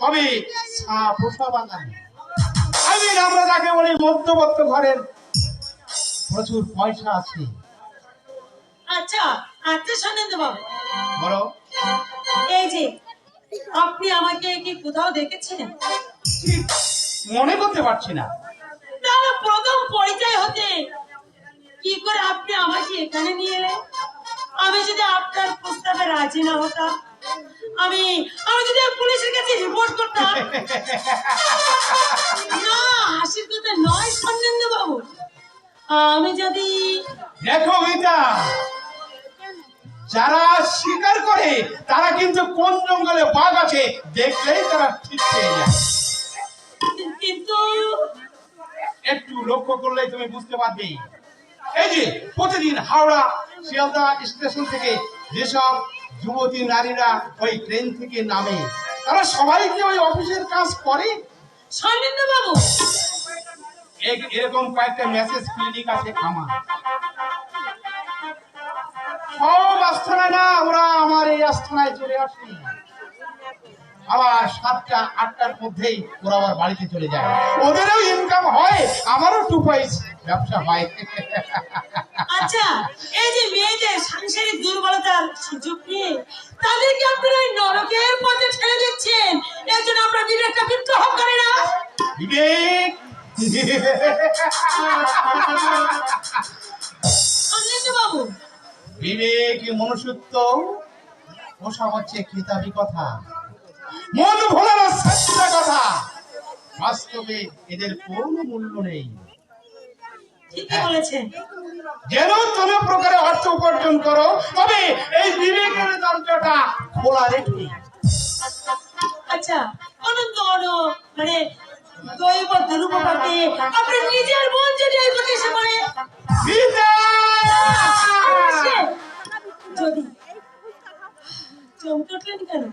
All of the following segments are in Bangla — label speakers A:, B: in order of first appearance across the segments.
A: তবে আমি আমরা যাকে বলি মধ্যবর্ত ঘরের প্রচুর পয়সা আছে।
B: আচ্ছা আচ্ছা সানন্দ বাবু
A: বলো।
B: এই যে আপনি আমাকে কি কোথাও দেখেছেন?
A: মনে করতে পারছি না।
B: তাহলে প্রথম পরিচয় হতে কি করে আপনি আমাকে এখানে নিয়ে এলেন? আমি যদি আপনার প্রস্তাবে রাজি না হতাম আমি আমি যদি পুলিশের কাছে রিপোর্ট করতাম না। হাসির কথা নয় সন্দেন্দ্র বাবু আমি যদি
A: দেখো যারা স্বীকার করে তারা কিন্তু কোন জঙ্গলে বাঘ আছে দেখলেই তারা ঠিক পেয়ে যায়।
B: কিন্তু
A: একটু লক্ষ্য করলেই তুমি বুঝতে পারবে। এই যে প্রতিদিন হাওড়া শিয়ালদা স্টেশন থেকে যেসব যুবতী নারীরা ওই ট্রেন থেকে নামে। তারা সবাই কি ওই অফিসের কাজ করে।
B: সন্দেন্দ্র বাবু
A: এরকম কয়েকটা মেসেজ ক্লিনিক আছে আমার। সব আস্থানায় না ওরা আমার এই আস্থানায় চলে আসে। আবার সাতটা আটটার মধ্যেই ওরা আবার বাড়িতে চলে যায়। ওদেরও ইনকাম হয় আমারও টু পয়েন্ট ব্যবসা হয়।
B: আচ্ছা এই যে মেয়েদের সাংসারিক দুর্বলতার সুযোগ নিয়ে তাদেরকে আপনারা নরকের পথে ঠেলে দিচ্ছেন? এর জন্য আপনার বিবেকটা বিদ্রোহ করে না?
A: বিবেক!
B: বাবু
A: বিবেক মনুষ্যত্ব ওসব হচ্ছে কিতাবি কথা। মন ভোলানো সত্য কথা। বাস্তবে এদের কোনো মূল্য নেই। যেন কোনো প্রকারে অর্থ উপার্জন করো তবে এই বিবেকের দরজাটা খোলা রেখে
B: আচ্ছা অনন্ত মানে দৈব ধ্রুবপাতে আপনার নিজের যদি এই পথে এসে পড়ে যদি। চমকে উঠলেন কেন?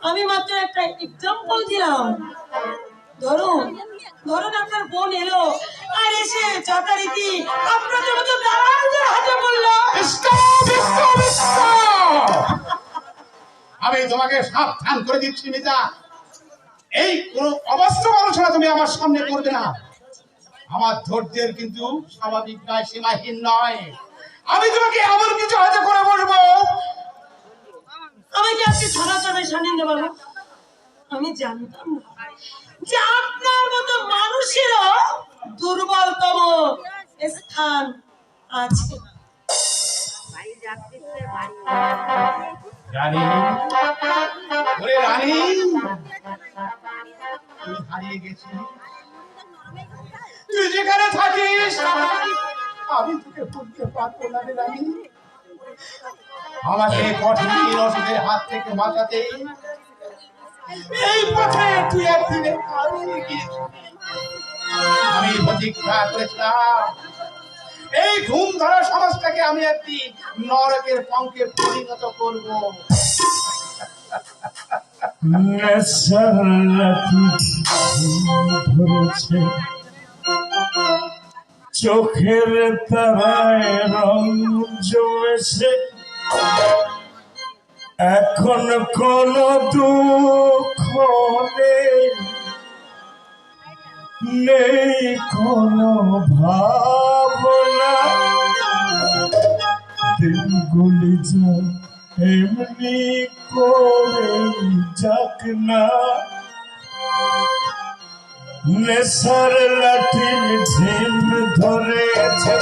B: আমি মাত্র একটা এক্সাম্পল দিলাম। ধরুন ধরুন আপনার বোন এলো। আর এসে যথারীতি আপনাদের মতো দালালদের হাতে বলল
A: আমি তোমাকে সাবধান করে দিচ্ছি, মিতা। এই কোন অবাস্তব আলোচনা তুমি আমার সামনে করবে না। আমার ধৈর্যের কিন্তু স্বাভাবিক নয়, সীমাহীন নয়। আমি তোমাকে এমন কিছু হয়তো করে বসবো
B: আমাকে আজকে ছাড়া যাবে সানিন্দ বাবু। আমি জানতাম না। যে আপনার মতো মানুষেরও দুর্বলতম স্থান আছে।
A: আমি তোকে ভুলতে পারব না রানী। আমাকে কঠিন অসুখের হাত থেকে বাঁচাতে। এই পথে তুই আমি প্রতিজ্ঞা করেছিলাম। এই ঘুম ধরা সমাজটাকে আমি একটি নরকের পঙ্কে পরিণত করব।
C: ধরেছে। চোখের তারায় রং জমেছে। এখন কোন দুঃখ নেই। কোনো ভাবনা। দিনগুলি যা এমনি করে যাক না। নেশার লাঠি ঝিম ধরেছে,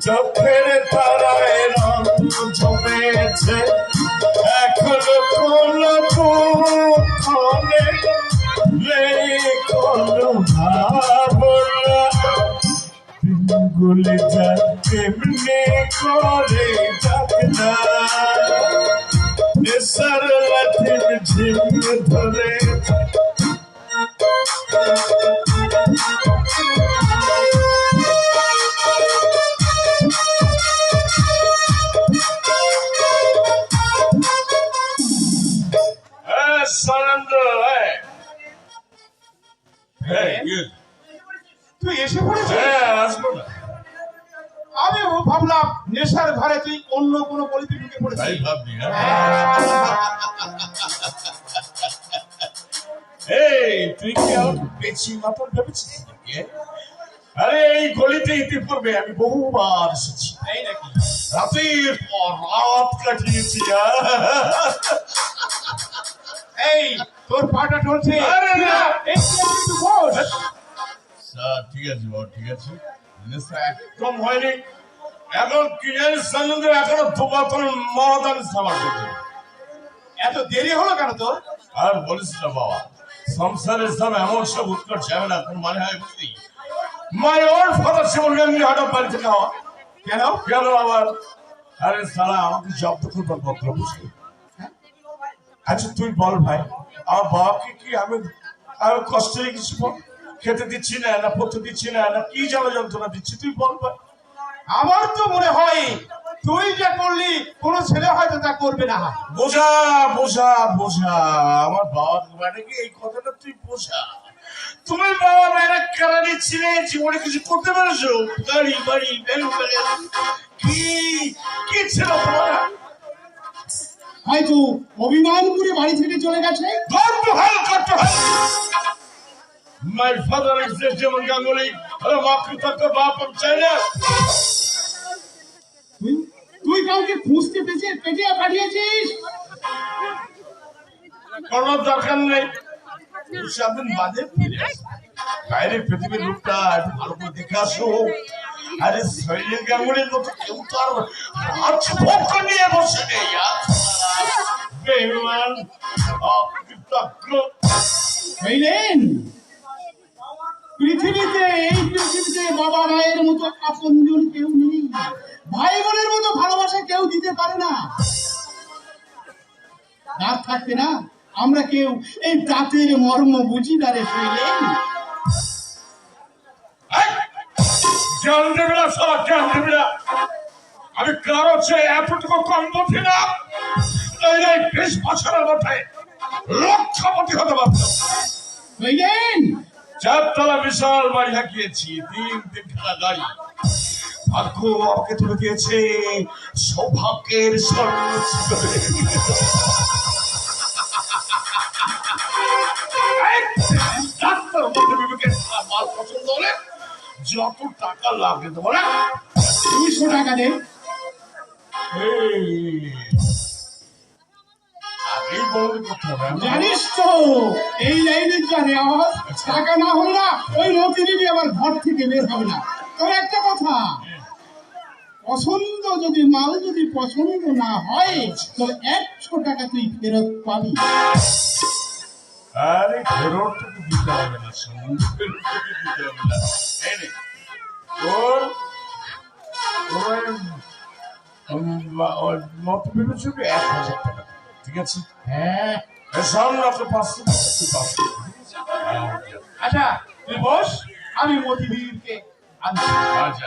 C: চোখের তারায় রং জমেছে। এখন কোন দুঃখ নেই কোনো ভাবনা। দিনগুলি যা এমনি করে যাক না। নেশার লাঠি ঝিম ধরে
A: তুই এসে পড়েছিস?
C: হ্যাঁ আসব
A: আমি ভাবলাম নেশার ঘরে তুই অন্য কোনো গলিতে ঢুকে
C: তাই
A: পড়েছিস
C: ভেবেছিস? আরে এই গলিতে ইতিপূর্বে আমি বহুবার এসেছি। রাতের পর রাত কাটিয়েছি
A: এই তোর পাটা
C: আরে না। স্যার ঠিক আছে বাবা ঠিক আছে। একদম হয়নি। এখন কি জানিস সানন্দ এখনও দুবাতন মহাদান সামার
A: এত দেরি হলো কেন তোর?
C: আর বলিস না বাবা। সংসারের সব এমন সব উৎকট ঝামেলা কোন মানে হয় বুঝলি? My old father Shibon Gangi হঠাৎ বাড়ি থেকে হওয়া
A: কেন?
C: কেন আবার? আরে সারা আমাকে জব্দ করবার পত্র বুঝলি? আচ্ছা তুই বল ভাই, আমার বাবাকে কি আমি আমি কষ্ট কিছু বল? খেতে দিচ্ছি না না পড়তে দিচ্ছি না না কি জ্বালা যন্ত্রণা দিচ্ছি, তুই বল ভাই।
A: আমার তো মনে হয় তুই যা করলি কোনো ছেলে হয়তো তা করবে না।
C: বোঝা বোঝা বোঝা। আমার বাবা মানে কি? এই কথাটা তুই বোঝা। তুমি বাবা মেয়েরা কেন ছিলে জীবনে কিছু করতে পারছ? গাড়ি বাড়ি কি? কি ছিল তোমার?
A: হয়তো অভিমান করে বাড়ি থেকে চলে গেছে!
C: My father is a German Ganguly. Hello, Makutaka Bapam China.
A: তুই তুই কাউকে খুঁজতে পেটিয়ে পাঠিয়েছিস?
C: কোন দরকার নেই। দু চার দিন বাদে ফিরে বাইরে পৃথিবীর একটু ভালো করে দেখে আসো। আরে শৈলীর গাঙ্গুলির মতো কেউ তো আর রাজভোগ নিয়ে বসে নেই।
A: বুঝলেন পৃথিবীতে এই পৃথিবীতে বাবা মায়ের মতো আপনজন কেউ নেই। ভাই বোনের মতো ভালোবাসা কেউ দিতে পারে না। দাঁত থাকতে না। আমরা কেউ এই দাঁতের মর্ম বুঝি না রে
C: আমি কারও চেয়ে এতটুকু কম বুঝি না। এই বিশ বছরের মধ্যে লক্ষপতি হতে পারতাম চারতলা বিশাল বাড়ি হাঁকিয়েছি তিন তিন খেলা গাড়ি। ভাগ্য আমাকে তুলে দিয়েছে। সৌভাগ্যের টাকা
A: জানিস তো, এই লাইনের যা রেওয়াজ, টাকা না হলে না ওই দিদি আবার ঘর থেকে বের হবে না। তোর একটা কথা পছন্দ যদি মাল যদি পছন্দ না হয় তবে একশো টাকা তুই ফেরত পাবি।
C: আরে ফেরত তো দিতে হবে না দিতে হবে না। তোর তোর মত ভেবেছিল এক হাজার টাকা ঠিক আছে?
A: হ্যাঁ।
C: সামনে আপনার পাঁচশো পাঁচশো
A: আচ্ছা তুই বস আমি
C: আচ্ছা।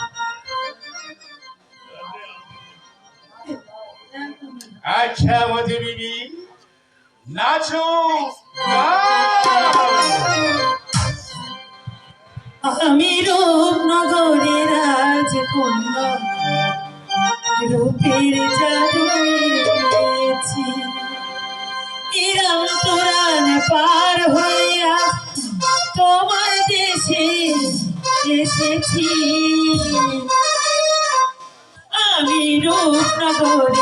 A: আচ্ছা মতি দিদি নাচো।
B: আমি রূপনগরে রাজকন্যা রূপের জাদু পেয়েছি ইরাম তোরান পার হইয়া তোমার দেশে এসেছি। আমি রূপনগরে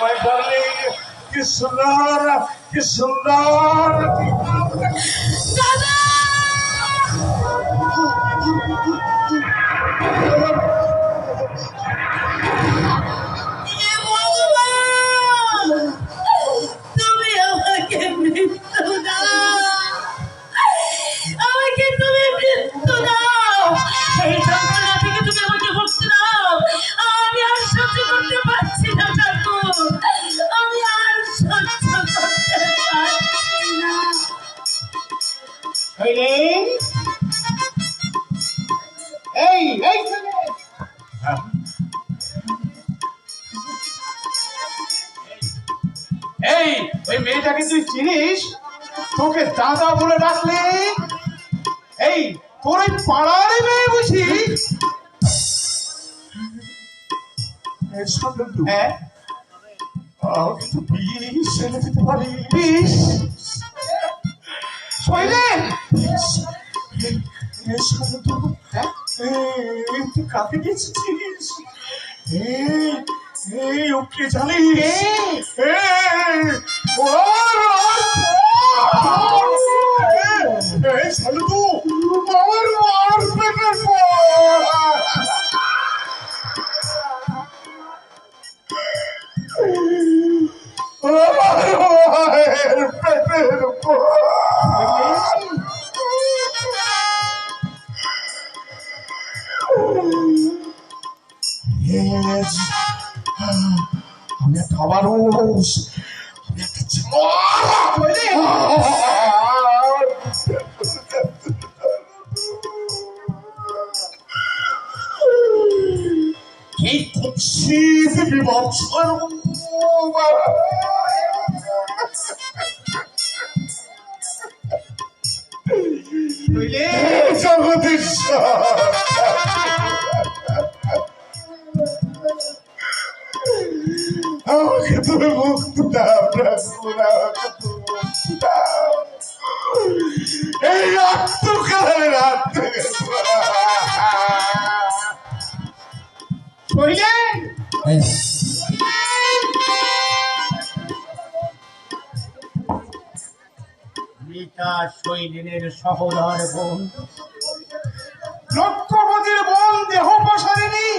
B: میں
C: ڈر نہیں کس শৈলেন এই এই
B: এই
A: ওই মেয়েটাকে তুই চিনিস? তোকে দাদা বলে ডাকলে? এই তোর ওই পাড়ার মেয়ে বুঝি? হ্যাঁ?
C: বিষ এনে দিতে পারি
A: বিষ? শৈলেন!
C: শান্তু তুই কাকে গেছিস এই ওকে জানিস শান্তু আমার মার পেটের পর আমার মায়ের পেটের পর hands. Let the a rules. I'm power rules. Keep conceiving,
A: people. Mita শৈলেনের সহোদর বোন। লক্ষ্যপতির বোন দেহ প্রসারিণী।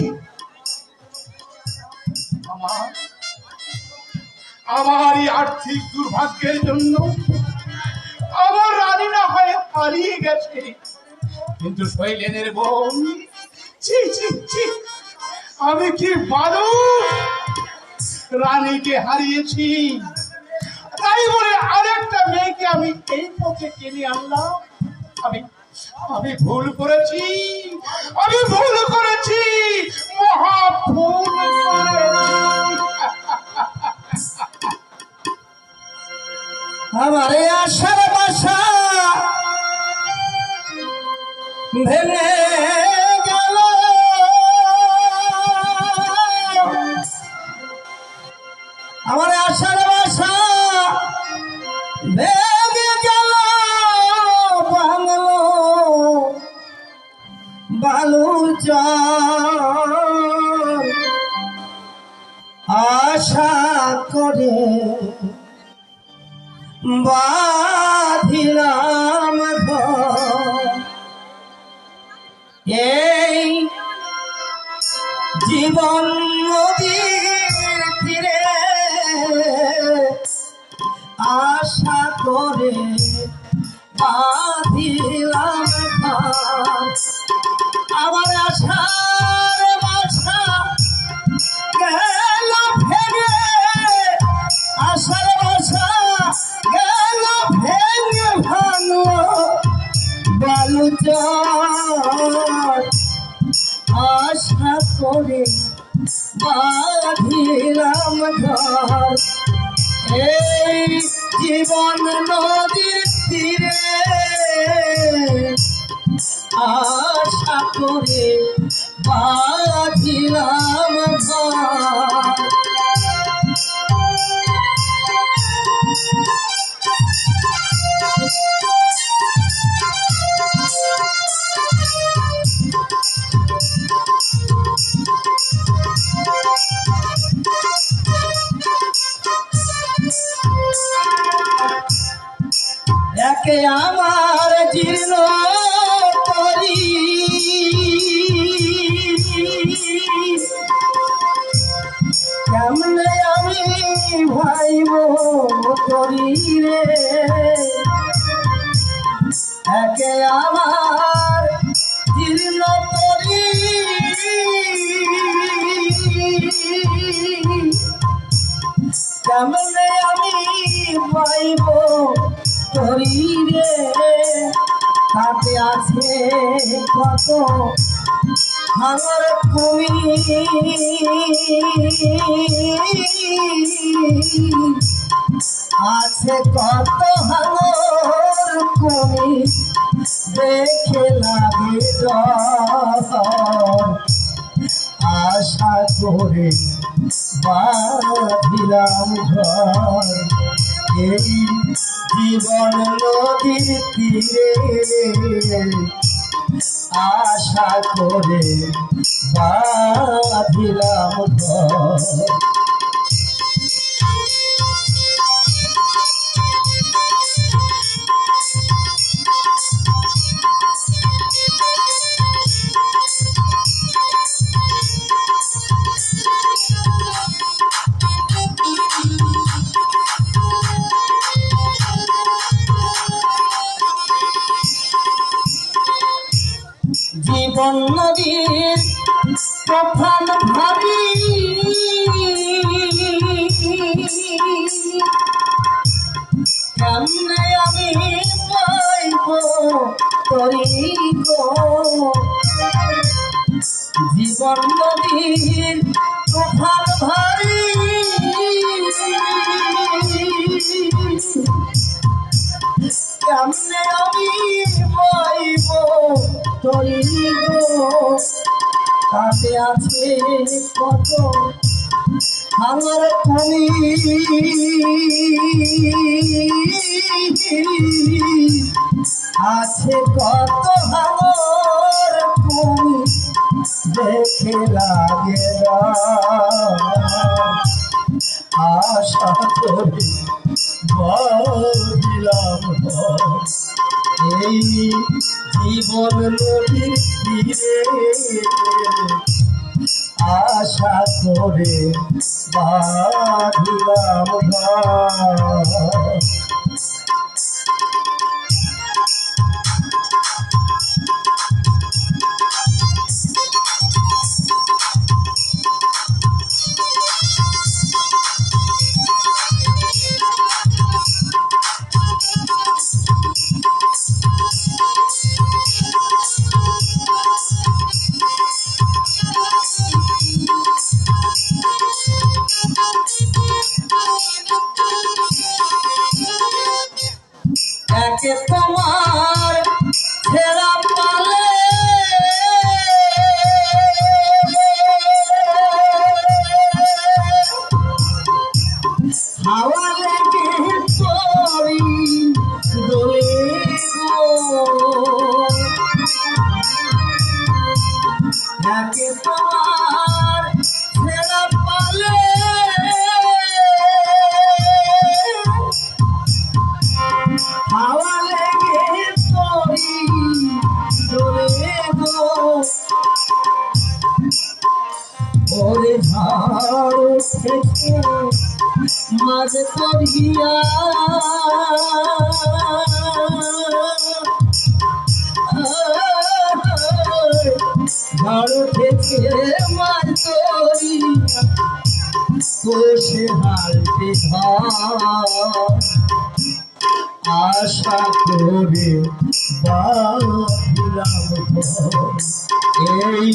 A: আমার আমার এই আর্থিক দুর্ভাগ্যের জন্য আমার রানী না হয়ে হারিয়ে গেছে। কিন্তু শৈলেনের বোন ছি ছি ছি। আমি কি বাদু রানীকে হারিয়েছি। তাই বলে আরেকটা মেয়েকে আমি এই পথে টেনে আনলাম। আমি আমি ভুল করেছি। আমি ভুল করেছি। মহা ভুল
D: আশার বাসা ভেঙে আশা করে বাঁধিলাম ঘর। এই জীবন নদীর তীরে আশা করে বাঁধিলাম ঘর। একে আমার জীর্ণ করি। কেমনে আমি ভাইব করি রে? একে আমার জীর্ণ করি। কেমনে আমি পাইব করি রে তাতে আছে কত আমার কমি আছে কত হাঙর কমি দেখে লাগে। আশা করে বাঁধিলাম ঘর। এই জীবন নদীর তীরে আশা করে বাঁধিলাম ঘর। তাতে আছে কত? আমার তুমি আছে কত আমার তুমি দেখে লাগে আশা করি দিলাম। এই জীবন নদীর তীরে আশা করে বাঁধলাম ঘর। আশা করে এই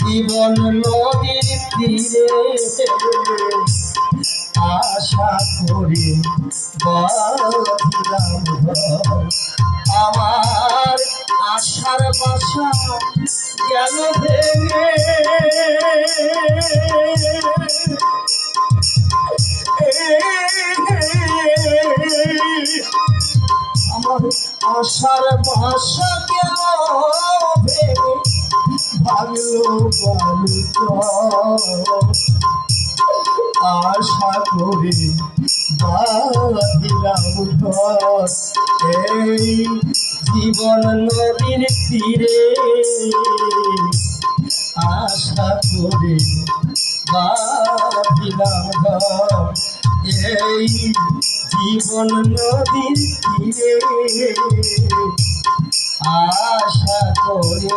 D: জীবন নদীর তীরে আশা করে আমার আশার বাসা গেল ভেঙে? আমার আশার ভাষা কেন ভেঙে? ভাগলো বালুচ আশা করে বাঁধিলাম এই জীবন নদীর তীরে আশা করে বাঁধিলাম এই জীবন নদীর তীরে আশা করে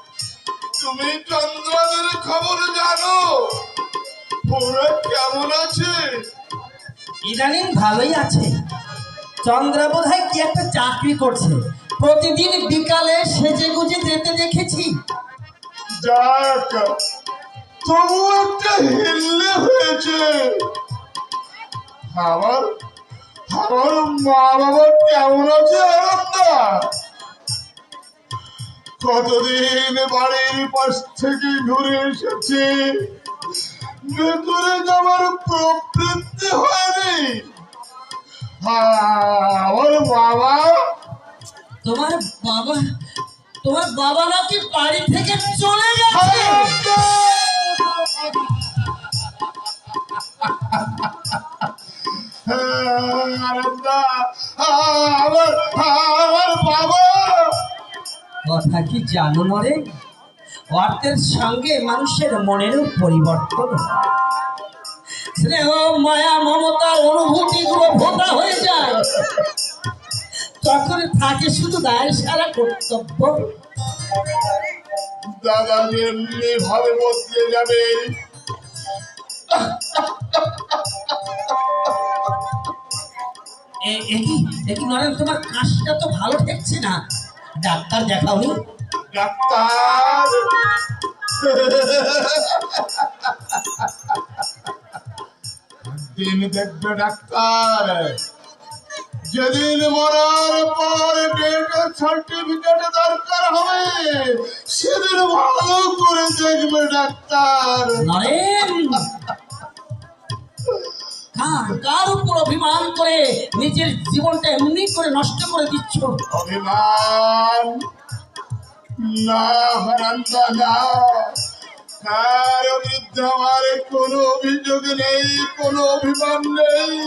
C: তুমি চন্দ্রদের খবর জানো। ওরা কেমন আছে?
D: ইদানিং ভালোই আছে। চন্দ্রা বোধ কি একটা চাকরি করছে। প্রতিদিন বিকালে সেজে গুজে যেতে দেখেছি।
C: যাক তবু একটা হিল্লে হয়েছে। আমার আমার মা বাবা কেমন আছে আনন্দা কতদিন বাড়ির পাশ থেকে ঘুরে এসেছি? ভেতরে যাওয়ার প্রবৃত্তি হয়নি। হ্যাঁ, আমার বাবা
D: তোমার বাবা তোমার বাবা নাকি বাড়ি থেকে চলে গেছে?
C: আমার আমার বাবা
D: কথা কি জানো নরে? অর্থের সঙ্গে মানুষের মনেরও পরিবর্তন হয়। স্নেহ মায়া মমতা অনুভূতি গুলো ভোতা হয়ে যায়। তখন থাকে শুধু দায়ের সারা কর্তব্য।
C: দাদা যেমনি ভাবে বদলে যাবে।
E: এ- এ এ কি নরেন তোমার কাশটা তো ভালো ঠেকছে না? ডাক্তার দেখাওনি?
F: ডাক্তার। দিন দেখবে ডাক্তার। যেদিন মরার পর ডেট সার্টিফিকেট দরকার হবে সেদিন ভালো করে দেখবে ডাক্তার।
E: নরেন! কার উপর অভিমান করে নিজের জীবনটা এমনি করে নষ্ট করে দিচ্ছ?
F: অভিমান? না না। কার বিরুদ্ধে আমার কোনো অভিযোগ নেই কোনো অভিমান নেই।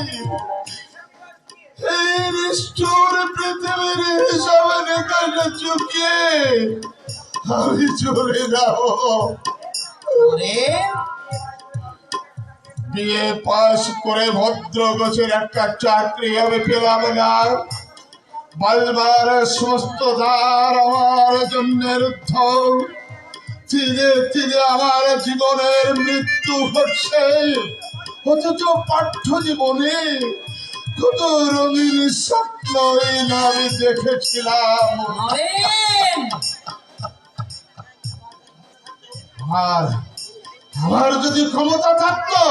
F: এই নিষ্ঠুর পৃথিবীর হিসাবে নিকাশে চুকিয়ে আমি চলে যাব। বিয়ে পাশ করে ভদ্র গোছের একটা চাকরি আমি পেলাম না। বালবার সমস্ত দ্বার আমার জন্য রুদ্ধ। ধীরে ধীরে আমার জীবনের মৃত্যু ঘটছে অথচ পাঠ্য জীবনে কত রঙিন স্বপ্ন এই না আমি দেখেছিলাম আর আমার যদি ক্ষমতা থাকতো,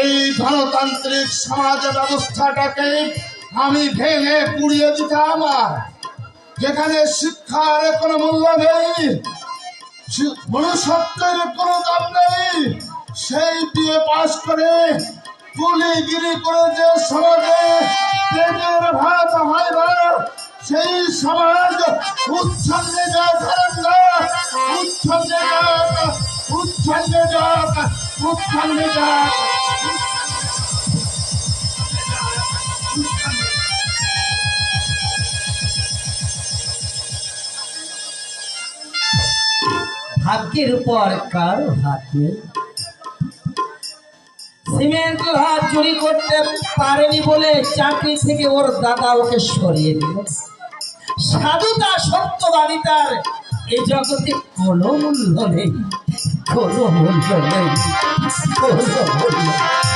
F: এই গণতান্ত্রিক সমাজ ব্যবস্থাটাকে আমি ভেঙে পুড়িয়ে দিতাম যেখানে শিক্ষার কোনো মূল্য নেই মনুষ্যত্বের কোনো দাম নেই, সেই বিয়ে পাশ করে কুলিগিরি করে যে সমাজে পেটের ভাত হয় না, সেই সমাজ উচ্ছন্নে যাক হারান্দা উচ্ছন্নে যাক উচ্ছন্নে যাক উচ্ছন্নে যাক।
E: ভাগ্যের উপর কারও হাত সিমেন্ট লোহা চুরি করতে পারেনি বলে চাকরি থেকে ওর দাদা ওকে সরিয়ে দিল। সাধুতা সত্যবাদিতার এ জগতে কোনো মূল্য নেই কোনো মূল্য নেই কোনো মূল্য